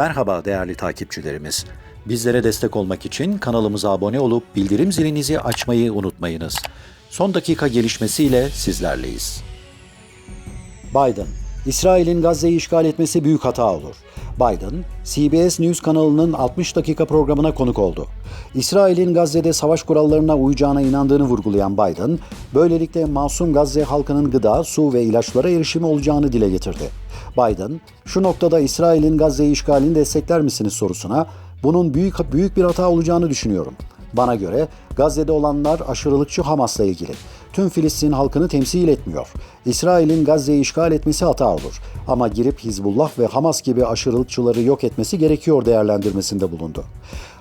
Merhaba değerli takipçilerimiz. Bizlere destek olmak için kanalımıza abone olup bildirim zilinizi açmayı unutmayınız. Son dakika gelişmesiyle sizlerleyiz. Biden, İsrail'in Gazze'yi işgal etmesi büyük hata olur. Biden, CBS News kanalının 60 dakika programına konuk oldu. İsrail'in Gazze'de savaş kurallarına uyacağına inandığını vurgulayan Biden, böylelikle masum Gazze halkının gıda, su ve ilaçlara erişimi olacağını dile getirdi. Biden, şu noktada İsrail'in Gazze'yi işgalini destekler misiniz sorusuna, bunun büyük büyük bir hata olacağını düşünüyorum. Bana göre Gazze'de olanlar aşırılıkçı Hamas'la ilgili. Tüm Filistin halkını temsil etmiyor. İsrail'in Gazze'yi işgal etmesi hata olur. Ama girip Hizbullah ve Hamas gibi aşırılıkçıları yok etmesi gerekiyor değerlendirmesinde bulundu.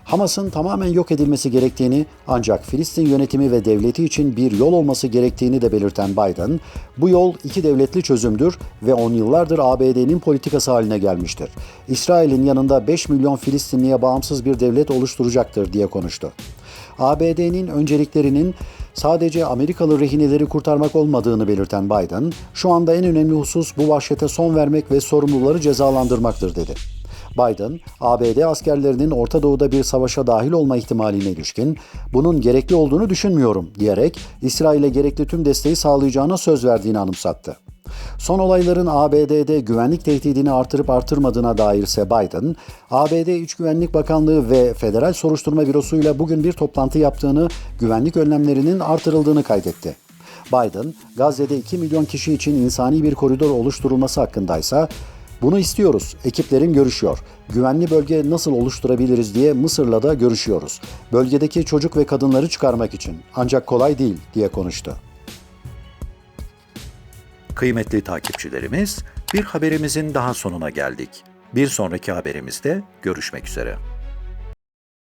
Hamas'ın tamamen yok edilmesi gerektiğini ancak Filistin yönetimi ve devleti için bir yol olması gerektiğini de belirten Biden, bu yol iki devletli çözümdür ve on yıllardır ABD'nin politikası haline gelmiştir. İsrail'in yanında 5 milyon Filistinliye bağımsız bir devlet oluşturacaktır diye konuştu. ABD'nin önceliklerinin sadece Amerikalı rehineleri kurtarmak olmadığını belirten Biden, şu anda en önemli husus bu vahşete son vermek ve sorumluları cezalandırmaktır dedi. Biden, ABD askerlerinin Orta Doğu'da bir savaşa dahil olma ihtimaline ilişkin bunun gerekli olduğunu düşünmüyorum diyerek İsrail'e gerekli tüm desteği sağlayacağına söz verdiğini anımsattı. Son olayların ABD'de güvenlik tehdidini artırıp artırmadığına dair ise Biden, ABD İç Güvenlik Bakanlığı ve Federal Soruşturma Bürosu'yla bugün bir toplantı yaptığını, güvenlik önlemlerinin artırıldığını kaydetti. Biden, Gazze'de 2 milyon kişi için insani bir koridor oluşturulması hakkındaysa, bunu istiyoruz. Ekiplerim görüşüyor. Güvenli bölge nasıl oluşturabiliriz diye Mısır'la da görüşüyoruz. Bölgedeki çocuk ve kadınları çıkarmak için. Ancak kolay değil diye konuştu. Kıymetli takipçilerimiz, bir haberimizin daha sonuna geldik. Bir sonraki haberimizde görüşmek üzere.